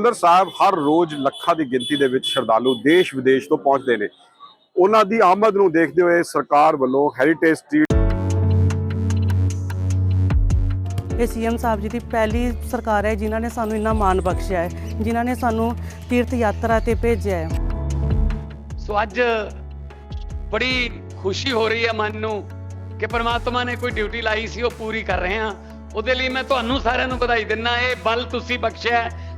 ਹਰਮੰਦਰ ਸਾਹਿਬ ਹਰ ਰੋਜ਼ ਲੱਖਾਂ ਦੀ ਗਿਣਤੀ ਦੇ ਵਿੱਚ ਸ਼ਰਧਾਲੂ ਦੇਸ਼ ਵਿਦੇਸ਼ ਤੋਂ ਪਹੁੰਚਦੇ ਨੇ। ਉਹਨਾਂ ਦੀ ਆਮਦ ਨੂੰ ਦੇਖਦੇ ਹੋਏ ਸਰਕਾਰ ਵੱਲੋਂ ਹੈਰੀਟੇਜ ਸਟਰੀਟ ਇਹ ਸੀਐਮ ਸਾਹਿਬ ਜੀ ਦੀ ਪਹਿਲੀ ਸਰਕਾਰ ਹੈ ਜਿਨ੍ਹਾਂ ਨੇ ਸਾਨੂੰ ਇੰਨਾ ਮਾਣ ਬਖਸ਼ਿਆ ਹੈ ਜਿਨ੍ਹਾਂ ਨੇ ਸਾਨੂੰ ਤੀਰਥ ਯਾਤਰਾ ਤੇ ਭੇਜਿਆ ਹੈ। ਸੋ ਅੱਜ ਬੜੀ ਖੁਸ਼ੀ ਹੋ ਰਹੀ ਹੈ ਮਨ ਨੂੰ ਕਿ ਪ੍ਰਮਾਤਮਾ ਨੇ ਕੋਈ ਡਿਊਟੀ ਲਾਈ ਸੀ ਉਹ ਪੂਰੀ ਕਰ ਰਹੇ ਹਾਂ। ਉਹਦੇ ਲਈ ਮੈਂ ਤੁਹਾਨੂੰ ਸਾਰਿਆਂ ਨੂੰ ਵਧਾਈ ਦਿੰਦਾ ਇਹ ਬਲ ਤੁਸੀਂ ਬਖਸ਼ਿਆ ਹੈ,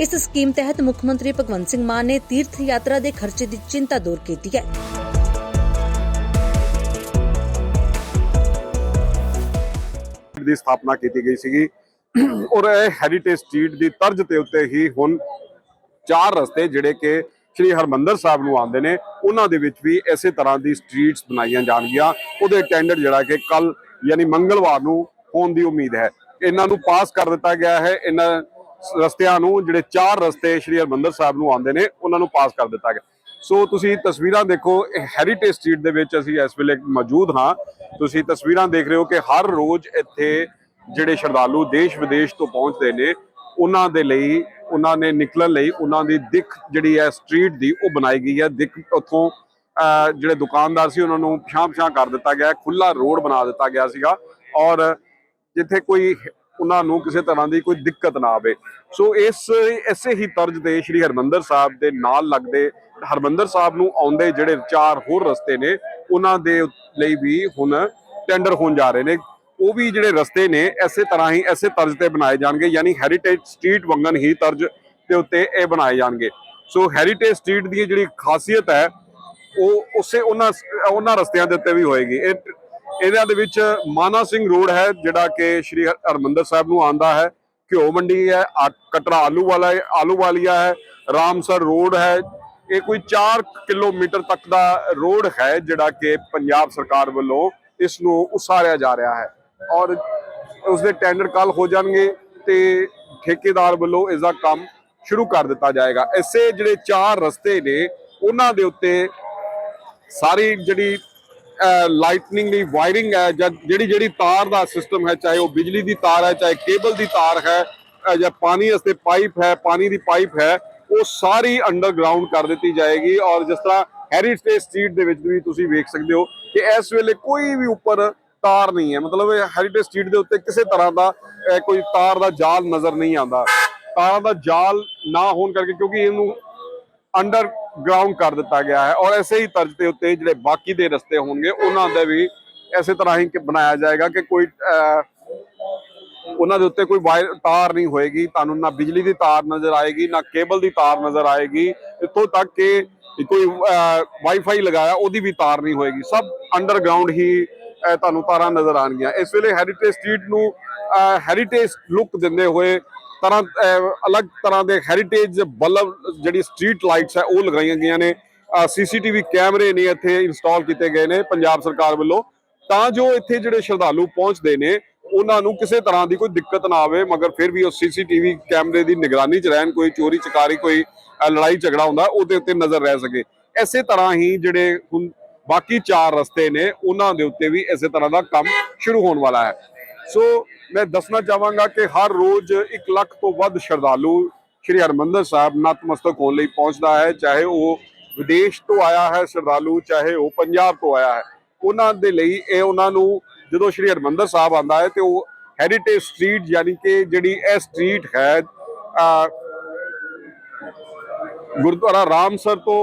ਇਸ ਸਕੀਮ ਤਹਿਤ ਮੁੱਖ ਮੰਤਰੀ ਭਗਵੰਤ ਸਿੰਘ ਮਾਨ ਨੇ ਤੀਰਥ ਯਾਤਰਾ ਦੇ ਖਰਚੇ ਦੀ ਚਿੰਤਾ ਦੂਰ ਕੀਤੀ ਹੈ। ਦੀ ਸਥਾਪਨਾ ਕੀਤੀ ਗਈ ਸੀਗੀ। ਔਰ ਇਹ ਹੈਰੀਟੇਜ ਸਟਰੀਟ ਦੀ ਤਰਜ਼ ਤੇ ਉੱਤੇ ਹੀ ਹੁਣ ਚਾਰ ਰਸਤੇ ਜਿਹੜੇ ਕਿ ਸ਼੍ਰੀ ਹਰਮੰਦਰ ਸਾਹਿਬ ਨੂੰ ਆਉਂਦੇ ਨੇ, ਉਹਨਾਂ ਦੇ ਵਿੱਚ ਵੀ ਇਸੇ ਤਰ੍ਹਾਂ ਦੀ ਸਟਰੀਟਸ ਬਣਾਈਆਂ ਜਾਣਗੀਆਂ। ਉਹਦੇ ਟੈਂਡਰ ਜਿਹੜਾ ਕਿ ਕੱਲ ਯਾਨੀ ਮੰਗਲਵਾਰ ਨੂੰ ਹੋਣ ਦੀ ਉਮੀਦ ਹੈ। ਇਹਨਾਂ ਨੂੰ ਪਾਸ ਕਰ ਦਿੱਤਾ ਗਿਆ ਹੈ। ਇਹਨਾਂ ਰਸਤਿਆਂ ਨੂੰ, ਜਿਹੜੇ ਚਾਰ ਰਸਤੇ ਸ਼੍ਰੀ ਹਰਮੰਦਰ ਸਾਹਿਬ ਨੂੰ ਆਉਂਦੇ ਨੇ, ਉਹਨਾਂ ਨੂੰ ਪਾਸ ਕਰ ਦਿੱਤਾ ਗਿਆ। ਸੋ ਤੁਸੀਂ ਤਸਵੀਰਾਂ ਦੇਖੋ ਹੈਰੀਟੇਜ ਸਟਰੀਟ ਦੇ ਵਿੱਚ ਅਸੀਂ ਇਸ ਵੇਲੇ ਮੌਜੂਦ ਹਾਂ। ਤੁਸੀਂ ਤਸਵੀਰਾਂ ਦੇਖ ਰਹੇ ਹੋ ਕਿ ਹਰ ਰੋਜ਼ ਇੱਥੇ ਜਿਹੜੇ ਸ਼ਰਧਾਲੂ ਦੇਸ਼ ਵਿਦੇਸ਼ ਤੋਂ ਪਹੁੰਚਦੇ ਨੇ, ਉਹਨਾਂ ਦੇ ਲਈ, ਉਹਨਾਂ ਨੇ ਨਿਕਲਣ ਲਈ, ਉਹਨਾਂ ਦੀ ਦਿੱਖ ਜਿਹੜੀ ਹੈ ਸਟਰੀਟ ਦੀ, ਉਹ ਬਣਾਈ ਗਈ ਹੈ। ਦਿੱਖ ਉੱਥੋਂ ਜਿਹੜੇ ਦੁਕਾਨਦਾਰ ਸੀ, ਉਹਨਾਂ ਨੂੰ ਪਛਾਂ ਪਛਾਂ ਕਰ ਦਿੱਤਾ ਗਿਆ। ਖੁੱਲਾ ਰੋਡ ਬਣਾ ਦਿੱਤਾ ਗਿਆ ਸੀਗਾ। ਔਰ ਜਿੱਥੇ ਕੋਈ ਉਹਨਾਂ ਨੂੰ ਕਿਸੇ ਤਰ੍ਹਾਂ ਦੀ ਕੋਈ ਦਿੱਕਤ ਨਾ ਆਵੇ। ਸੋ ਇਸ ਐਸੇ ਹੀ ਤਰਜ਼ ਤੇ ਸ਼੍ਰੀ ਹਰਮੰਦਰ ਸਾਹਿਬ ਦੇ ਨਾਲ ਲੱਗਦੇ, ਹਰਮੰਦਰ ਸਾਹਿਬ ਨੂੰ ਆਉਂਦੇ ਜਿਹੜੇ ਚਾਰ ਹੋਰ ਰਸਤੇ ਨੇ, ਉਹਨਾਂ ਦੇ ਲਈ ਵੀ ਹੁਣ ਟੈਂਡਰ ਹੋਣ ਜਾ ਰਹੇ ਨੇ। ਉਹ ਵੀ ਜਿਹੜੇ ਰਸਤੇ ਨੇ ਐਸੇ ਤਰ੍ਹਾਂ ਹੀ ਐਸੇ ਤਰਜ਼ ਤੇ ਬਣਾਏ ਜਾਣਗੇ, ਯਾਨੀ ਹੈਰੀਟੇਜ ਸਟਰੀਟ ਵਾਂਗਨ ਹੀ ਤਰਜ਼ ਦੇ ਉੱਤੇ ਇਹ ਬਣਾਏ ਜਾਣਗੇ। ਸੋ ਹੈਰੀਟੇਜ ਸਟਰੀਟ ਦੀ ਜਿਹੜੀ ਖਾਸੀਅਤ ਹੈ, ਉਹ ਉਸੇ ਉਹਨਾਂ ਉਹਨਾਂ ਰਸਤਿਆਂ ਦੇ ਉੱਤੇ ਵੀ ਹੋਏਗੀ। ਇਹ ਇਹਨਾਂ ਦੇ ਵਿੱਚ ਮਾਨਾ ਸਿੰਘ ਰੋਡ ਹੈ, ਜਿਹੜਾ ਕਿ ਸ਼੍ਰੀ ਹਰ- ਹਰਮੰਦਰ ਸਾਹਿਬ ਨੂੰ ਆਂਦਾ ਹੈ। ਘਿਓ ਮੰਡੀ ਹੈ, ਆ- ਕਟਰਾ ਆਲੂ ਵਾਲਾ ਆਲੂ ਵਾਲੀਆ ਹੈ, ਰਾਮਸਰ ਰੋਡ ਹੈ। ਇਹ ਕੋਈ 4 ਕਿਲੋਮੀਟਰ ਤੱਕ ਦਾ ਰੋਡ ਹੈ, ਜਿਹੜਾ ਕਿ ਪੰਜਾਬ ਸਰਕਾਰ ਵੱਲੋਂ ਇਸ ਨੂੰ ਉਸਾਰਿਆ ਜਾ ਰਿਹਾ ਹੈ। ਔਰ ਉਸ ਦੇ ਟੈਂਡਰ ਕੱਲ ਹੋ ਜਾਣਗੇ ਤੇ ਠੇਕੇਦਾਰ ਵੱਲੋਂ ਇਸ ਦਾ ਕੰਮ ਸ਼ੁਰੂ ਕਰ ਦਿੱਤਾ ਜਾਏਗਾ। ਐਸੇ ਜਿਹੜੇ ਚਾਰ ਰਸਤੇ ਨੇ, ਉਹਨਾਂ ਦੇ ਉੱਤੇ ਸਾਰੀ ਜਿਹੜੀ ਲਾਈਟਨਿੰਗ ਦੀ ਵਾਇਰਿੰਗ ਹੈ ਜਾਂ ਜਿਹੜੀ ਜਿਹੜੀ ਤਾਰ ਦਾ ਸਿਸਟਮ ਹੈ, ਚਾਹੇ ਉਹ ਬਿਜਲੀ ਦੀ ਤਾਰ ਹੈ, ਚਾਹੇ ਕੇਬਲ ਦੀ ਤਾਰ ਹੈ ਜਾਂ ਪਾਣੀ ਵਾਸਤੇ ਪਾਈਪ ਹੈ, ਪਾਣੀ ਦੀ ਪਾਈਪ ਹੈ, ਉਹ ਸਾਰੀ ਅੰਡਰਗਰਾਉਂਡ ਕਰ ਦਿੱਤੀ ਜਾਏਗੀ ਔਰ ਜਿਸ ਤਰ੍ਹਾਂ ਹੈਰੀਟੇਜ ਸਟਰੀਟ ਦੇ ਵਿੱਚ ਵੀ ਤੁਸੀਂ ਵੇਖ ਸਕਦੇ ਹੋ ਕਿ ਇਸ ਵੇਲੇ ਕੋਈ ਵੀ ਉੱਪਰ ਤਾਰ ਨਹੀਂ ਹੈ। ਮਤਲਬ ਹੈਰੀਟੇਜ ਸਟਰੀਟ ਦੇ ਉੱਤੇ ਕਿਸੇ ਤਰ੍ਹਾਂ ਦਾ ਕੋਈ ਤਾਰ ਦਾ ਜਾਲ ਨਜ਼ਰ ਨਹੀਂ ਆਉਂਦਾ। ਤਾਰਾਂ ਦਾ ਜਾਲ ਨਾ ਹੋਣ ਕਰਕੇ ਕਿਉਂਕਿ ਇਹਨੂੰ ਅੰਡਰ ਅੰਡਰਗਰਾਉਂਡ ਕਰ ਦਿੱਤਾ ਗਿਆ ਹੈ ਔਰ ਐਸੇ ਹੀ ਤਰਜ਼ ਦੇ ਉੱਤੇ ਜਿਹੜੇ ਬਾਕੀ ਦੇ ਰਸਤੇ ਹੋਣਗੇ, ਉਹਨਾਂ ਦਾ ਵੀ ਐਸੇ ਤਰ੍ਹਾਂ ਹੀ ਬਣਾਇਆ ਜਾਏਗਾ ਕਿ ਕੋਈ ਉਹਨਾਂ ਦੇ ਉੱਤੇ ਕੋਈ ਵਾਇਰ ਤਾਰ ਨਹੀਂ ਹੋਏਗੀ, ਤੁਹਾਨੂੰ ਨਾ ਬਿਜਲੀ ਦੀ ਤਾਰ ਨਜ਼ਰ ਆਏਗੀ, ਨਾ ਕੇਬਲ ਦੀ ਤਾਰ ਨਜ਼ਰ ਆਏਗੀ, ਇੱਥੋਂ ਤੱਕ ਕਿ ਕੋਈ ਵਾਈਫਾਈ ਲਗਾਇਆ ਉਹਦੀ ਵੀ ਤਾਰ ਨਹੀਂ ਹੋਏਗੀ। ਸਭ ਅੰਡਰਗਰਾਉਂਡ ਹੀ ਤੁਹਾਨੂੰ ਤਾਰਾਂ ਨਜ਼ਰ ਆਣਗੀਆਂ ਇਸ ਵੇਲੇ ਹੈਰੀਟੇਜ ਸਟਰੀਟ ਨੂੰ ਹੈਰੀਟੇਜ ਲੁੱਕ ਦਿੰਦੇ ਹੋਏ ਤਰ੍ਹਾਂ ਅਲੱਗ ਤਰ੍ਹਾਂ ਦੇ ਹੈਰੀਟੇਜ ਬਲਬ, ਜਿਹੜੀ ਸਟਰੀਟ ਲਾਈਟਸ ਹੈ, ਉਹ ਲਗਾਈਆਂ ਗਈਆਂ ਨੇ। ਸੀਸੀਟੀਵੀ ਕੈਮਰੇ ਨੇ ਇੱਥੇ ਇੰਸਟਾਲ ਕੀਤੇ ਗਏ ਨੇ ਪੰਜਾਬ ਸਰਕਾਰ ਵੱਲੋਂ। ਤਾਂ ਜੋ ਇੱਥੇ ਜਿਹੜੇ ਸ਼ਰਧਾਲੂ ਪਹੁੰਚਦੇ ਨੇ, ਉਹਨਾਂ ਨੂੰ ਕਿਸੇ ਤਰ੍ਹਾਂ ਦੀ ਕੋਈ ਦਿੱਕਤ ਨਾ ਆਵੇ, ਮਗਰ ਫਿਰ ਵੀ ਉਹ ਸੀਸੀਟੀਵੀ ਕੈਮਰੇ ਦੀ ਨਿਗਰਾਨੀ 'ਚ ਰਹਿਣ, ਕੋਈ ਚੋਰੀ ਚਕਾਰੀ, ਕੋਈ ਲੜਾਈ ਝਗੜਾ ਹੁੰਦਾ, ਉਹਦੇ ਉੱਤੇ ਨਜ਼ਰ ਰਹਿ ਸਕੇ। ਐਸੇ ਤਰ੍ਹਾਂ ਹੀ ਜਿਹੜੇ ਹੁਣ ਬਾਕੀ ਚਾਰ ਰਸਤੇ ਨੇ, ਉਹਨਾਂ ਦੇ ਉੱਤੇ ਵੀ ਇਸੇ ਤਰ੍ਹਾਂ ਦਾ ਕੰਮ ਸ਼ੁਰੂ ਹੋਣ ਵਾਲਾ ਹੈ। ਸੋ ਮੈਂ ਦੱਸਣਾ ਚਾਹਾਂਗਾ ਕਿ ਹਰ ਰੋਜ਼ 1 ਲੱਖ ਤੋਂ ਵੱਧ ਸ਼ਰਧਾਲੂ ਸ਼੍ਰੀ ਹਰਮੰਦਰ ਸਾਹਿਬ ਨਤਮਸਤਕ ਹੋਣ ਲਈ ਪਹੁੰਚਦਾ ਹੈ ਚਾਹੇ ਉਹ ਵਿਦੇਸ਼ ਤੋਂ ਆਇਆ ਹੈ ਸ਼ਰਧਾਲੂ ਚਾਹੇ ਉਹ ਪੰਜਾਬ ਤੋਂ ਆਇਆ ਹੈ। ਉਹਨਾਂ ਦੇ ਲਈ ਇਹ ਉਹਨਾਂ ਨੂੰ ਜਦੋਂ ਸ਼੍ਰੀ ਹਰਮੰਦਰ ਸਾਹਿਬ ਆਂਦਾ ਹੈ ਤੇ ਉਹ ਹੈਰੀਟੇਜ ਸਟਰੀਟ ਯਾਨੀ ਕਿ ਜਿਹੜੀ ਇਹ ਸਟਰੀਟ ਹੈ ਅਹ, ਗੁਰਦੁਆਰਾ ਰਾਮਸਰ ਤੋਂ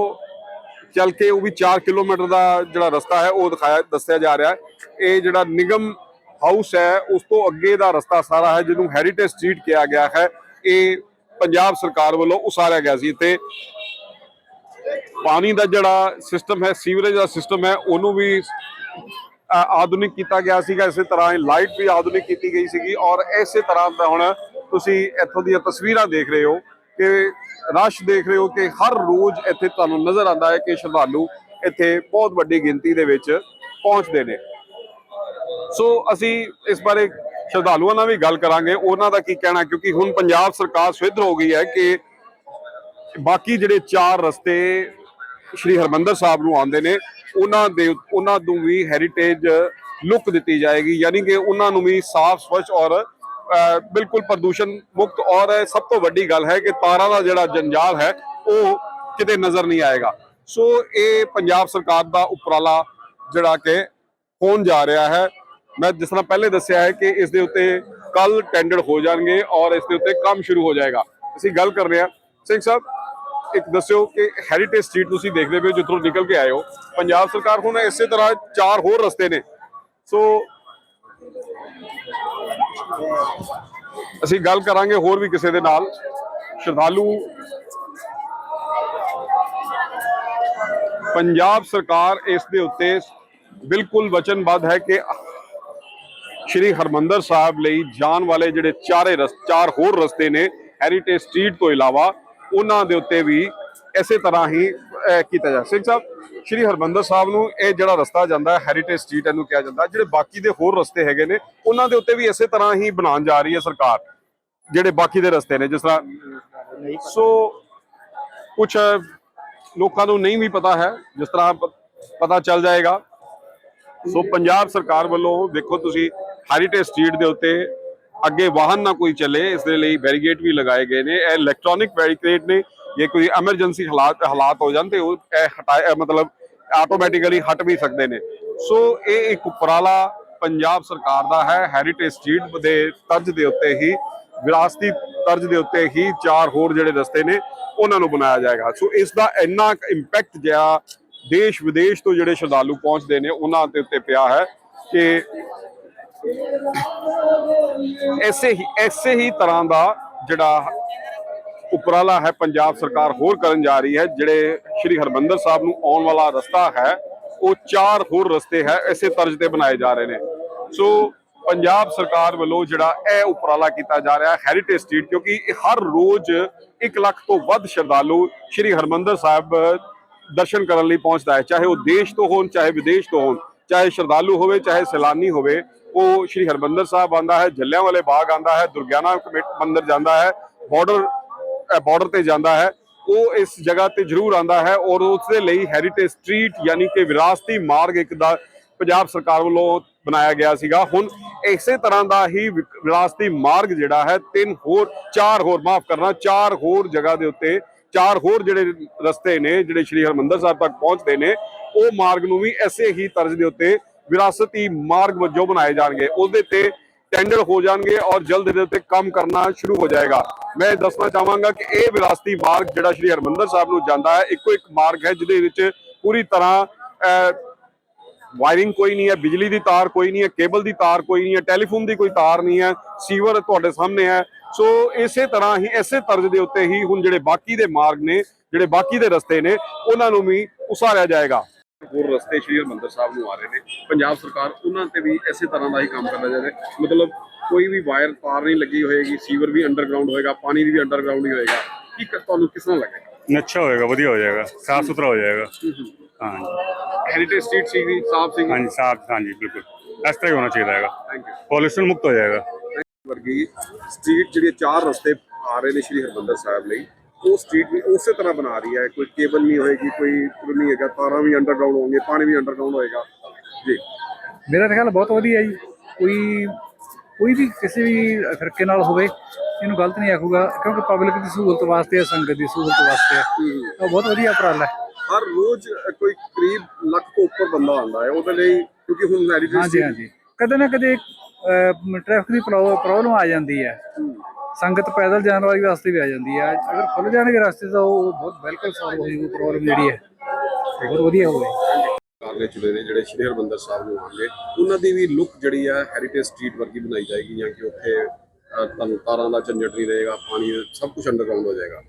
ਚੱਲ ਕੇ ਉਹ ਵੀ 4 ਕਿਲੋਮੀਟਰ ਦਾ ਜਿਹੜਾ ਰਸਤਾ ਹੈ ਉਹ ਦਿਖਾਇਆ ਦੱਸਿਆ ਜਾ ਰਿਹਾ ਹੈ। ਇਹ ਜਿਹੜਾ ਨਿਗਮ ਹਾਊਸ ਹੈ, ਉਸ ਤੋਂ ਅੱਗੇ ਦਾ ਰਸਤਾ ਸਾਰਾ ਹੈ, ਜਿਹਨੂੰ ਹੈਰੀਟੇਜ ਸਟਰੀਟ ਕਿਹਾ ਗਿਆ ਹੈ। ਇਹ ਪੰਜਾਬ ਸਰਕਾਰ ਵੱਲੋਂ ਉਸਾਰਿਆ ਗਿਆ ਸੀ ਤੇ ਪਾਣੀ ਦਾ ਜਿਹੜਾ ਸਿਸਟਮ ਹੈ ਸੀਵਰੇਜ ਦਾ ਸਿਸਟਮ ਹੈ, ਉਹਨੂੰ ਵੀ ਆਧੁਨਿਕ ਕੀਤਾ ਗਿਆ ਸੀਗਾ। ਇਸੇ ਤਰ੍ਹਾਂ ਹੀ ਲਾਈਟ ਵੀ ਆਧੁਨਿਕ ਕੀਤੀ ਗਈ ਸੀਗੀ ਔਰ ਇਸੇ ਤਰ੍ਹਾਂ ਦਾ ਹੁਣ ਤੁਸੀਂ ਇੱਥੋਂ ਦੀਆਂ ਤਸਵੀਰਾਂ ਦੇਖ ਰਹੇ ਹੋ ਕਿ, ਰਸ਼ ਦੇਖ ਰਹੇ ਹੋ ਕਿ ਹਰ ਰੋਜ਼ ਇੱਥੇ ਤੁਹਾਨੂੰ ਨਜ਼ਰ ਆਉਂਦਾ ਹੈ ਕਿ ਸ਼ਰਧਾਲੂ ਇੱਥੇ ਬਹੁਤ ਵੱਡੀ ਗਿਣਤੀ ਦੇ ਵਿੱਚ ਪਹੁੰਚਦੇ ਨੇ। ਸੋ ਅਸੀਂ ਇਸ ਬਾਰੇ ਸ਼ਰਧਾਲੂਆਂ ਨਾਲ ਵੀ ਗੱਲ ਕਰਾਂਗੇ। ਉਹਨਾਂ ਦਾ ਕੀ ਕਹਿਣਾ, ਕਿਉਂਕਿ ਹੁਣ ਪੰਜਾਬ ਸਰਕਾਰ ਸਿੱਧ ਹੋ ਗਈ ਹੈ ਕਿ ਬਾਕੀ ਜਿਹੜੇ ਚਾਰ ਰਸਤੇ ਸ਼੍ਰੀ ਹਰਮੰਦਰ ਸਾਹਿਬ ਨੂੰ ਆਉਂਦੇ ਨੇ, ਉਹਨਾਂ ਦੇ ਉਹਨਾਂ ਨੂੰ ਵੀ ਹੈਰੀਟੇਜ ਲੁੱਕ ਦਿੱਤੀ ਜਾਏਗੀ। ਯਾਨੀ ਕਿ ਉਹਨਾਂ ਨੂੰ ਵੀ ਸਾਫ਼, ਸਵੱਛ ਔਰ ਬਿਲਕੁਲ ਪ੍ਰਦੂਸ਼ਣ ਮੁਕਤ ਔਰ ਸਭ ਤੋਂ ਵੱਡੀ ਗੱਲ ਹੈ ਕਿ ਤਾਰਾਂ ਦਾ ਜਿਹੜਾ ਜੰਜਾਲ ਹੈ, ਉਹ ਕਿਤੇ ਨਜ਼ਰ ਨਹੀਂ ਆਏਗਾ। ਸੋ ਇਹ ਪੰਜਾਬ ਸਰਕਾਰ ਦਾ ਉਪਰਾਲਾ ਜਿਹੜਾ ਕਿ ਹੋਣ ਜਾ ਰਿਹਾ ਹੈ। ਮੈਂ ਜਿਸ ਤਰ੍ਹਾਂ ਪਹਿਲੇ ਦੱਸਿਆ ਹੈ ਕਿ ਇਸ ਦੇ ਉੱਤੇ ਕੱਲ ਟੈਂਡਰ ਹੋ ਜਾਣਗੇ ਔਰ ਇਸ ਦੇ ਉੱਤੇ ਕੰਮ ਸ਼ੁਰੂ ਹੋ ਜਾਏਗਾ। ਅਸੀਂ ਗੱਲ ਕਰ ਰਹੇ ਹਾਂ। ਸਿੰਘ ਸਾਹਿਬ, ਇੱਕ ਦੱਸਿਓ ਕਿ ਹੈਰੀਟੇਜ ਸਟਰੀਟ ਤੁਸੀਂ ਦੇਖਦੇ ਪਏ ਜਿੱਥੋਂ ਨਿਕਲ ਕੇ ਆਏ ਹੋ। ਪੰਜਾਬ ਸਰਕਾਰ ਹੁਣ ਇਸੇ ਤਰ੍ਹਾਂ ਚਾਰ ਹੋਰ ਰਸਤੇ ਨੇ। ਸੋ, ਅਸੀਂ ਗੱਲ ਕਰਾਂਗੇ ਹੋਰ ਵੀ ਕਿਸੇ ਦੇ ਨਾਲ। ਸ਼ਰਧਾਲੂ ਪੰਜਾਬ ਸਰਕਾਰ ਇਸ ਦੇ ਉੱਤੇ ਬਿਲਕੁਲ ਵਚਨਬੱਧ ਹੈ ਕਿ ਸ਼੍ਰੀ ਹਰਮੰਦਰ ਸਾਹਿਬ ਲਈ ਜਾਣ ਵਾਲੇ ਜਿਹੜੇ ਚਾਰੇ ਰਸ, ਚਾਰ ਹੋਰ ਰਸਤੇ ਨੇ ਹੈਰੀਟੇਜ ਸਟਰੀਟ ਤੋਂ ਇਲਾਵਾ, ਉਹਨਾਂ ਦੇ ਉੱਤੇ ਵੀ ਇਸੇ ਤਰ੍ਹਾਂ ਹੀ ਕੀਤਾ ਜਾ, ਸਿੰਘ ਸਾਹਿਬ, ਸ਼੍ਰੀ ਹਰਮੰਦਰ ਸਾਹਿਬ ਨੂੰ ਇਹ ਜਿਹੜਾ ਰਸਤਾ ਜਾਂਦਾ ਹੈ ਹੈਰੀਟੇਜ ਸਟਰੀਟ ਇਹਨੂੰ ਕਿਹਾ ਜਾਂਦਾ, ਜਿਹੜੇ ਬਾਕੀ ਦੇ ਹੋਰ ਰਸਤੇ ਹੈਗੇ ਨੇ, ਉਹਨਾਂ ਦੇ ਉੱਤੇ ਵੀ ਇਸੇ ਤਰ੍ਹਾਂ ਹੀ ਬਣਾਉਣ ਜਾ ਰਹੀ ਹੈ ਸਰਕਾਰ, ਜਿਹੜੇ ਬਾਕੀ ਦੇ ਰਸਤੇ ਨੇ, ਜਿਸ ਤਰ੍ਹਾਂ, ਸੋ ਕੁਝ ਲੋਕਾਂ ਨੂੰ ਨਹੀਂ ਵੀ ਪਤਾ ਹੈ, ਜਿਸ ਤਰ੍ਹਾਂ ਪਤਾ ਚੱਲ ਜਾਏਗਾ। ਸੋ ਪੰਜਾਬ ਸਰਕਾਰ ਵੱਲੋਂ ਦੇਖੋ ਤੁਸੀਂ ਹੈਰੀਟੇਜ ਸਟਰੀਟ ਦੇ ਉੱਤੇ ਅੱਗੇ ਵਾਹਨ ਨਾ ਕੋਈ ਚੱਲੇ, ਇਸ ਦੇ ਲਈ ਬੈਰੀਗੇਡ ਵੀ ਲਗਾਏ ਗਏ ਨੇ। ਇਹ ਇਲੈਕਟ੍ਰੋਨਿਕ ਬੈਰੀਕੇਡ ਨੇ। ਜੇ ਕੋਈ ਐਮਰਜੈਂਸੀ ਹਾਲਾਤ ਹਾਲਾਤ ਹੋ ਜਾਣ ਤੇ ਉਹ ਇਹ ਹਟਾਏ ਮਤਲਬ ਆਟੋਮੈਟਿਕਲੀ ਹਟ ਵੀ ਸਕਦੇ ਨੇ। ਸੋ ਇਹ ਇੱਕ ਉਪਰਾਲਾ ਪੰਜਾਬ ਸਰਕਾਰ ਦਾ ਹੈ। ਹੈਰੀਟੇਜ ਸਟਰੀਟ ਦੇ ਤਰਜ਼ ਦੇ ਉੱਤੇ ਹੀ, ਵਿਰਾਸਤੀ ਤਰਜ਼ ਦੇ ਉੱਤੇ ਹੀ ਚਾਰ ਹੋਰ ਜਿਹੜੇ ਰਸਤੇ ਨੇ, ਉਹਨਾਂ ਨੂੰ ਬਣਾਇਆ ਜਾਏਗਾ। ਸੋ ਇਸ ਦਾ ਇੰਨਾ ਇੰਪੈਕਟ ਜਿਆ ਦੇਸ਼ ਵਿਦੇਸ਼ ਤੋਂ ਜਿਹੜੇ ਸ਼ਰਧਾਲੂ ਪਹੁੰਚਦੇ ਨੇ, ਉਹਨਾਂ ਦੇ ਉੱਤੇ ਪਿਆ ਹੈ ਕਿ ਐਸੇ ਹੀ ਐਸੇ ਹੀ ਤਰ੍ਹਾਂ ਦਾ ਜਿਹੜਾ ਉਪਰਾਲਾ ਹੈ ਪੰਜਾਬ ਸਰਕਾਰ ਹੋਰ ਕਰਨ ਜਾ ਰਹੀ ਹੈ, ਜਿਹੜੇ ਸ਼੍ਰੀ ਹਰਮੰਦਰ ਸਾਹਿਬ ਨੂੰ ਆਉਣ ਵਾਲਾ ਰਸਤਾ ਹੈ, ਉਹ ਚਾਰ ਹੋਰ ਰਸਤੇ ਹੈ, ਇਸੇ ਤਰਜ਼ ਤੇ ਬਣਾਏ ਜਾ ਰਹੇ ਨੇ। ਸੋ ਪੰਜਾਬ ਸਰਕਾਰ ਵੱਲੋਂ ਜਿਹੜਾ ਇਹ ਉਪਰਾਲਾ ਕੀਤਾ ਜਾ ਰਿਹਾ ਹੈ ਹੈਰੀਟੇਜ ਸਟਰੀਟ ਕਿਉਂਕਿ ਇਹ ਹਰ ਰੋਜ਼ 1 ਲੱਖ ਤੋਂ ਵੱਧ ਸ਼ਰਧਾਲੂ ਸ਼੍ਰੀ ਹਰਮੰਦਰ ਸਾਹਿਬ ਦਰਸ਼ਨ ਕਰਨ ਲਈ ਪਹੁੰਚਦਾ ਹੈ, ਚਾਹੇ ਉਹ ਦੇਸ਼ ਤੋਂ ਹੋਣ, ਚਾਹੇ ਵਿਦੇਸ਼ ਤੋਂ ਹੋਣ, ਚਾਹੇ ਸ਼ਰਧਾਲੂ ਹੋਵੇ, ਚਾਹੇ ਸੈਲਾਨੀ ਹੋਵੇ। ਉਹ ਸ਼੍ਰੀ ਹਰਮੰਦਰ ਸਾਹਿਬ ਆਂਦਾ ਹੈ ਜਲਿਆਂਵਾਲੇ ਬਾਗ ਆਂਦਾ ਹੈ, ਦੁਰਗਿਆਨਾ ਕਮੇਟੀ ਮੰਦਿਰ ਜਾਂਦਾ ਹੈ ਬਾਰਡਰ ਬਾਰਡਰ ਤੇ ਜਾਂਦਾ ਹੈ। ਉਹ ਇਸ ਜਗ੍ਹਾ ਤੇ ਜ਼ਰੂਰ ਆਂਦਾ ਹੈ ਔਰ ਉਸ ਦੇ ਲਈ ਹੈਰੀਟੇਜ ਸਟਰੀਟ ਯਾਨੀ ਕਿ ਵਿਰਾਸਤੀ ਮਾਰਗ ਇੱਕ ਦਾ ਪੰਜਾਬ ਸਰਕਾਰ ਵੱਲੋਂ ਬਣਾਇਆ ਗਿਆ ਸੀਗਾ। ਹੁਣ ਇਸੇ ਤਰ੍ਹਾਂ ਦਾ ਹੀ ਵਿ- ਵਿਰਾਸਤੀ ਮਾਰਗ ਜਿਹੜਾ ਹੈ, ਤਿੰਨ ਹੋਰ, ਚਾਰ ਹੋਰ, ਮਾਫ ਕਰਨਾ, ਚਾਰ ਹੋਰ ਜਗ੍ਹਾ ਦੇ ਉੱਤੇ, ਚਾਰ ਹੋਰ ਜਿਹੜੇ ਰਸਤੇ ਨੇ, ਜਿਹੜੇ ਸ਼੍ਰੀ ਹਰਮੰਦਰ ਸਾਹਿਬ ਤੱਕ ਪਹੁੰਚਦੇ ਨੇ, ਉਹ ਮਾਰਗ ਨੂੰ ਵੀ ਐਸੇ ਹੀ ਤਰਜ਼ ਦੇ ਉੱਤੇ ਵਿਰਾਸਤੀ ਮਾਰਗ ਵਜੋਂ ਬਣਾਏ ਜਾਣਗੇ। ਉਹਦੇ ਤੇ ਟੈਂਡਰ ਹੋ ਜਾਣਗੇ ਔਰ ਜਲਦ ਇਹਦੇ ਉੱਤੇ ਕੰਮ ਕਰਨਾ ਸ਼ੁਰੂ ਹੋ ਜਾਏਗਾ। ਮੈਂ ਦੱਸਣਾ ਚਾਹਾਂਗਾ ਕਿ ਇਹ ਵਿਰਾਸਤੀ ਮਾਰਗ ਜਿਹੜਾ ਸ਼੍ਰੀ ਹਰਮੰਦਰ ਸਾਹਿਬ ਨੂੰ ਜਾਂਦਾ ਹੈ, ਇੱਕੋ ਇੱਕ ਮਾਰਗ ਹੈ ਜਿਹਦੇ ਵਿੱਚ ਪੂਰੀ ਤਰ੍ਹਾਂ ਵਾਇਰਿੰਗ ਕੋਈ ਨਹੀਂ ਹੈ, ਬਿਜਲੀ ਦੀ ਤਾਰ ਕੋਈ ਨਹੀਂ ਹੈ ਕੇਬਲ ਦੀ ਤਾਰ ਕੋਈ ਨਹੀਂ ਹੈ ਟੈਲੀਫੋਨ ਦੀ ਕੋਈ ਤਾਰ ਨਹੀਂ ਹੈ ਸੀਵਰ ਤੁਹਾਡੇ ਸਾਹਮਣੇ ਹੈ। ਸੋ ਇਸੇ ਤਰ੍ਹਾਂ ਹੀ, ਇਸੇ ਤਰਜ਼ ਦੇ ਉੱਤੇ ਹੀ ਹੁਣ ਜਿਹੜੇ ਬਾਕੀ ਦੇ ਮਾਰਗ ਨੇ, ਜਿਹੜੇ ਬਾਕੀ ਦੇ ਰਸਤੇ ਨੇ, ਉਹਨਾਂ ਨੂੰ ਵੀ ਉਸਾਰਿਆ ਜਾਏਗਾ। ਹੋਰ ਰਸਤੇ ਸ਼੍ਰੀ ਹਰਮੰਦਰ ਸਾਹਿਬ ਨੂੰ ਆ ਰਹੇ ਨੇ। ਪੰਜਾਬ ਸਰਕਾਰ ਉਹਨਾਂ ਤੇ ਵੀ ਇਸੇ ਤਰ੍ਹਾਂ ਦਾ ਹੀ ਕੰਮ ਕਰਨਾ ਚਾਹੁੰਦੇ ਮਤਲਬ ਕੋਈ ਵੀ ਵਾਇਰ ਤਾਰ ਨਹੀਂ ਲੱਗੀ ਹੋਏਗੀ ਸੀਵਰ ਵੀ ਅੰਡਰਗਰਾਉਂਡ ਹੋਏਗਾ ਪਾਣੀ ਵੀ ਅੰਡਰਗਰਾਉਂਡ ਹੀ ਹੋਏਗਾ। ਕੀ ਤੁਹਾਨੂੰ ਕਿਸ ਤਰ੍ਹਾਂ ਲੱਗੇਗਾ? ਅੱਛਾ ਹੋਏਗਾ ਵਧੀਆ ਹੋ ਜਾਏਗਾ ਸਾਫ਼ ਸੁਥਰਾ ਹੋ ਜਾਏਗਾ। ਹਾਂਜੀ। ਹੈਰੀਟੇਜ ਸਟਰੀਟ ਸੀਗੀ ਸਾਹਿਬ ਸਿੰਘ ਹਾਂਜੀ ਸਾਫ਼ ਹਾਂਜੀ ਬਿਲਕੁਲ। ਇਸ ਤਰ੍ਹਾਂ ਹੀ ਹੋਣਾ ਚਾਹੀਦਾ ਹੈਗਾ। ਥੈਂਕ ਯੂ ਪੋਲਿਊਸ਼ਨ ਮੁਕਤ ਹੋ ਜਾਏਗਾ। ਵਰਗੀ ਸਟਰੀਟ ਜਿਹੜੇ ਚਾਰ ਰਸਤੇ ਆ ਰਹੇ ਨੇ ਸ਼੍ਰੀ ਹਰਮੰਦਰ ਸਾਹਿਬ ਲਈ। ਉਹ ਸਟਰੀਟ ਵੀ ਉਸੇ ਤਰ੍ਹਾਂ ਬਣਾ ਰਹੀ ਹੈ। ਕੋਈ ਕੇਬਲ ਨਹੀਂ ਹੋਏਗੀ ਕੋਈ ਉਹ ਨਹੀਂ ਹੈਗਾ ਤਾਰਾਂ ਵੀ ਅੰਡਰਗਰਾਉਂਡ ਹੋਣਗੇ ਪਾਣੀ ਵੀ ਅੰਡਰਗਰਾਉਂਡ ਹੋਏਗਾ। ਜੀ। ਮੇਰਾ ਤਾਂ ਖਿਆਲ ਬਹੁਤ ਵਧੀਆ ਜੀ। ਕੋਈ ਕੋਈ ਵੀ ਕਿਸੇ ਵੀ ਫਿਰਕੇ ਨਾਲ ਹੋਵੇ ਇਹਨੂੰ ਗਲਤ ਨਹੀਂ ਆਖੂਗਾ ਕਿਉਂਕਿ ਪਬਲਿਕ ਦੀ ਸਹੂਲਤ ਵਾਸਤੇ ਹੈ ਸੰਗਤ ਦੀ ਸਹੂਲਤ ਵਾਸਤੇ ਹੈ। ਤਾਂ ਬਹੁਤ ਵਧੀਆ ਉਪਰਾਲਾ ਹੈ। ਹਰ ਰੋਜ਼ ਕੋਈ ਕਰੀਬ ਲੱਖ ਤੋਂ ਉੱਪਰ ਬੰਦਾ ਆਉਂਦਾ ਹੈ ਉਹਦੇ ਲਈ ਕਿਉਂਕਿ ਹੁਣ ਹੈਰੀਟੇਜ ਹਾਂਜੀ ਹਾਂਜੀ। ਕਦੇ ਨਾ ਕਦੇ ਟ੍ਰੈਫਿਕ ਦੀ ਪ੍ਰੋਬਲਮ ਆ ਜਾਂਦੀ ਹੈ। ਸੰਗਤ ਪੈਦਲ ਜਾਣ ਵਾਲੀ ਵਾਸਤੇ ਵੀ ਆ ਜਾਂਦੀ ਹੈ ਅਗਰ ਖੁੱਲ ਜਾਣਗੇ ਰਸਤੇ ਤਾਂ ਉਹ ਬਹੁਤ ਬਿਲਕੁਲ ਸੋਲਵ ਹੋ ਜੂਗੀ ਪ੍ਰੋਬਲਮ ਜਿਹੜੀ ਹੈ। ਬਹੁਤ ਵਧੀਆ ਹੋਵੇ। ਕਾਰਲੇ ਚੁਣੇ ਨੇ ਜਿਹੜੇ ਸ਼੍ਰੀ ਹਰਮੰਦਰ ਸਾਹਿਬ ਨੂੰ ਆਉਣਗੇ। ਉਹਨਾਂ ਦੀ ਵੀ ਲੁੱਕ ਜਿਹੜੀ ਆ ਹੈਰੀਟੇਜ ਸਟਰੀਟ ਵਰਗੀ ਬਣਾਈ ਜਾਏਗੀ ਜਾਂ ਕਿ ਉੱਥੇ ਤੁਹਾਨੂੰ ਤਾਰਾਂ ਦਾ ਝੰਜਟ ਨਹੀਂ ਰਹੇਗਾ ਪਾਣੀ ਸਭ ਕੁਝ ਅੰਡਰਗਰਾਉਂਡ ਹੋ ਜਾਏਗਾ।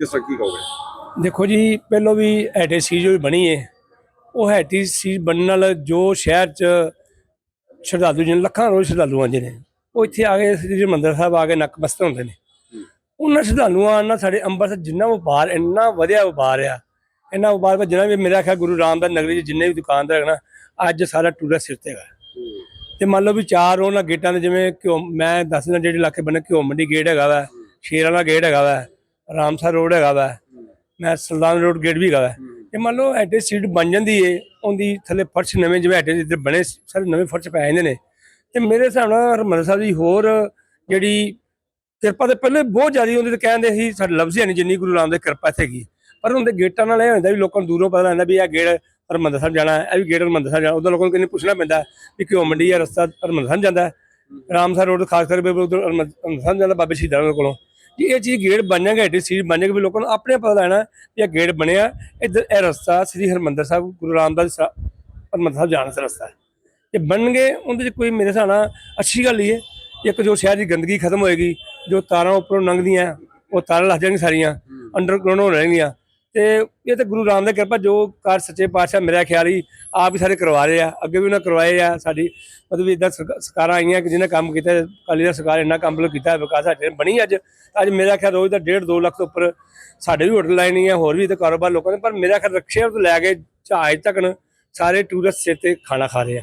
ਕਿਸ ਤਰ੍ਹਾਂ ਕੀ ਕਹੋਗੇ? ਦੇਖੋ ਜੀ ਪਹਿਲੋਂ ਵੀ ਹੈਟੇ ਸੀ ਜੋ ਬਣੀ ਹੈ ਉਹ ਹੈਟੀ ਸੀ ਬਣਨ ਨਾਲ ਜੋ ਸ਼ਹਿਰ ਚ ਸ਼ਰਧਾਲੂ ਜਿਨ ਲੱਖਾਂ ਰੋਜ਼ ਸ਼ਰਧਾਲੂ ਆਉਂਦੇ ਨੇ। ਉਹ ਇੱਥੇ ਆ ਕੇ ਸ੍ਰੀ ਹਰਿਮੰਦਰ ਸਾਹਿਬ ਆ ਕੇ ਨਕਮਸਤ ਹੁੰਦੇ ਨੇ। ਉਹਨਾਂ ਸ਼ਰਧਾਲੂਆਂ ਨਾਲ ਸਾਡੇ ਅੰਮ੍ਰਿਤਸਰ ਜਿੰਨਾ ਵਪਾਰ, ਇੰਨਾ ਵਧੀਆ ਵਪਾਰ ਆ। ਇੰਨਾ ਵਪਾਰ ਵਿੱਚ ਜਿੰਨਾ ਵੀ ਮੇਰਾ ਖਿਆਲ ਗੁਰੂ ਰਾਮਦਾਸ ਨਗਰੀ 'ਚ ਜਿੰਨੇ ਵੀ ਦੁਕਾਨਦਾਰ ਹੈਗਾ ਨਾ, ਅੱਜ ਸਾਰਾ ਟੂਰਿਸਟ ਸਿਰ ਤੇ ਹੈਗਾ। ਤੇ ਮੰਨ ਲਓ ਵੀ ਚਾਰ ਉਹਨਾਂ ਗੇਟਾਂ ਦੇ ਜਿਵੇਂ ਘਿਓ, ਮੈਂ ਦੱਸਦਾ ਜਿਹੜੇ ਇਲਾਕੇ ਬਣੇ ਘਿਓ ਮੰਡੀ ਗੇਟ ਹੈਗਾ ਵਾ, ਸ਼ੇਰ ਵਾਲਾ ਗੇਟ ਹੈਗਾ ਵਾ, ਰਾਮਸਰ ਰੋਡ ਹੈਗਾ ਵਾ, ਮੈਂ ਸੁਲਤਾਨ ਰੋਡ ਗੇਟ ਵੀ ਹੈਗਾ ਵਾ। ਇਹ ਮੰਨ ਲਓ ਐਡੇ ਸੀਟ ਬਣ ਜਾਂਦੀ ਏ, ਉਹਦੀ ਥੱਲੇ ਫਰਸ਼ ਨਵੇਂ ਜਿਵੇਂ ਐਡੇ ਇੱਧਰ ਬਣੇ, ਸਾਰੇ ਨਵੇਂ ਫਰਸ਼ ਪੈ ਜਾਂਦੇ ਨੇ। ਤੇ ਮੇਰੇ ਹਿਸਾਬ ਨਾਲ ਹਰਮੰਦਰ ਸਾਹਿਬ ਦੀ ਹੋਰ ਜਿਹੜੀ ਕਿਰਪਾ ਤੇ ਪਹਿਲੇ ਬਹੁਤ ਜ਼ਿਆਦਾ ਹੁੰਦੀ ਤੇ ਕਹਿੰਦੇ ਸੀ, ਸਾਡੇ ਲਫ਼ਜ਼ ਨਹੀਂ ਜਿੰਨੀ ਗੁਰੂ ਰਾਮ ਦੀ ਕਿਰਪਾ ਇੱਥੇ ਹੈਗੀ। ਪਰ ਉਹਦੇ ਗੇਟਾਂ ਨਾਲ ਇਹ ਹੁੰਦਾ ਵੀ ਲੋਕਾਂ ਨੂੰ ਦੂਰੋਂ ਪਤਾ ਲੱਗਦਾ ਵੀ ਇਹ ਗੇਟ ਹਰਮੰਦਰ ਸਾਹਿਬ ਜਾਣਾ ਹੈ ਇਹ ਵੀ ਗੇਟ ਹਰਮੰਦਰ ਸਾਹਿਬ ਜਾਣਾ ਉਦੋਂ ਲੋਕਾਂ ਨੂੰ ਕਿੰਨੀ ਪੁੱਛਣਾ ਪੈਂਦਾ ਵੀ ਕਿਉਂ ਮੰਡੀ ਆ ਰਸਤਾ ਹਰਮੰਦਰ ਸਾਹਿਬ ਜਾਂਦਾ ਹੈ। ਰਾਮਸਰ ਰੋਡ ਖਾਸ ਕਰਕੇ ਉਧਰ ਹਰਮੰਦਰ ਸਾਹਿਬ ਜਾਂਦਾ, ਬਾਬੇ ਸ਼ਹੀਦਾਂ ਦੇ ਕੋਲੋਂ। ਜੀ ਇਹ ਚੀਜ਼ ਗੇਟ ਬਣਿਆ ਗਿਆ ਐਡੀ ਸੀਟ ਬਣ ਜਾਏਗੀ ਵੀ ਲੋਕਾਂ ਨੂੰ ਆਪਣੇ ਪਤਾ ਲੈਣਾ ਵੀ ਇਹ ਗੇਟ ਬਣਿਆ, ਇੱਧਰ ਇਹ ਰਸਤਾ ਸ੍ਰੀ ਹਰਮੰਦਰ ਸਾਹਿਬ ਗੁਰੂ ਰਾਮਦਾਸ ਸਾਹਿਬ ਹਰਮੰਦਰ ਸਾਹਿਬ ਜਾਣ ਦਾ ਰਸਤਾ ਹੈ। ਜੇ ਬਣਨਗੇ ਉਹਦੇ ਚ ਕੋਈ ਮੇਰੇ ਹਿਸਾਬ ਨਾਲ ਅੱਛੀ ਗੱਲ ਹੀ ਹੈ। ਇੱਕ ਜੋ ਸ਼ਹਿਰ ਦੀ ਗੰਦਗੀ ਖਤਮ ਹੋਏਗੀ ਜੋ ਤਾਰਾਂ ਉੱਪਰੋਂ ਲੰਘਦੀਆਂ ਉਹ ਤਾਰਾਂ ਲੱਗ ਜਾਣਗੀਆਂ ਸਾਰੀਆਂ ਅੰਡਰਗਰਾਉਂਡ ਹੋ ਰਹਿਣਗੀਆਂ ਤੇ ਇਹ ਤਾਂ ਗੁਰੂ ਰਾਮਦਾਸ ਦੀ ਕਿਰਪਾ ਜੋ ਕਾਰ ਸੱਚੇ ਪਾਤਸ਼ਾਹ ਮੇਰਾ ਖਿਆਲ ਹੀ ਆਪ ਹੀ ਸਾਰੇ ਕਰਵਾ ਰਹੇ ਆ ਅੱਗੇ ਵੀ ਉਹਨਾਂ ਕਰਵਾਏ ਆ ਸਾਡੀ। ਮਤਲਬ ਇਦਾਂ ਸਰਕਾਰਾਂ ਆਈਆਂ ਕਿ ਜਿਹਨੇ ਕੰਮ ਕੀਤਾ ਕਾਲੀ ਦਾ ਸਰਕਾਰ ਇੰਨਾ ਕੰਮ ਲੋ ਕੀਤਾ ਵਿਕਾਸ ਸਾਡੇ ਬਣੀ ਅੱਜ। ਅੱਜ ਮੇਰਾ ਖਿਆਲ ਰੋਜ਼ ਦਾ 1.5 2 ਲੱਖ ਤੋਂ ਉੱਪਰ ਸਾਡੇ ਵੀ ਹੋਟਲ ਲਾਈਨ ਹੀ ਆ ਹੋਰ ਵੀ ਤੇ ਕਾਰੋਬਾਰ ਲੋਕਾਂ ਦੇ ਪਰ ਮੇਰਾ ਖਿਆਲ ਰਕਸ਼ੇ ਤੋਂ ਲੈ ਕੇ ਜਹਾਜ਼ ਤੱਕ ਸਾਰੇ ਟੂਰਿਸਟ ਸਿਰ ਤੇ ਖਾਣਾ ਖਾ ਰਹੇ ਆ।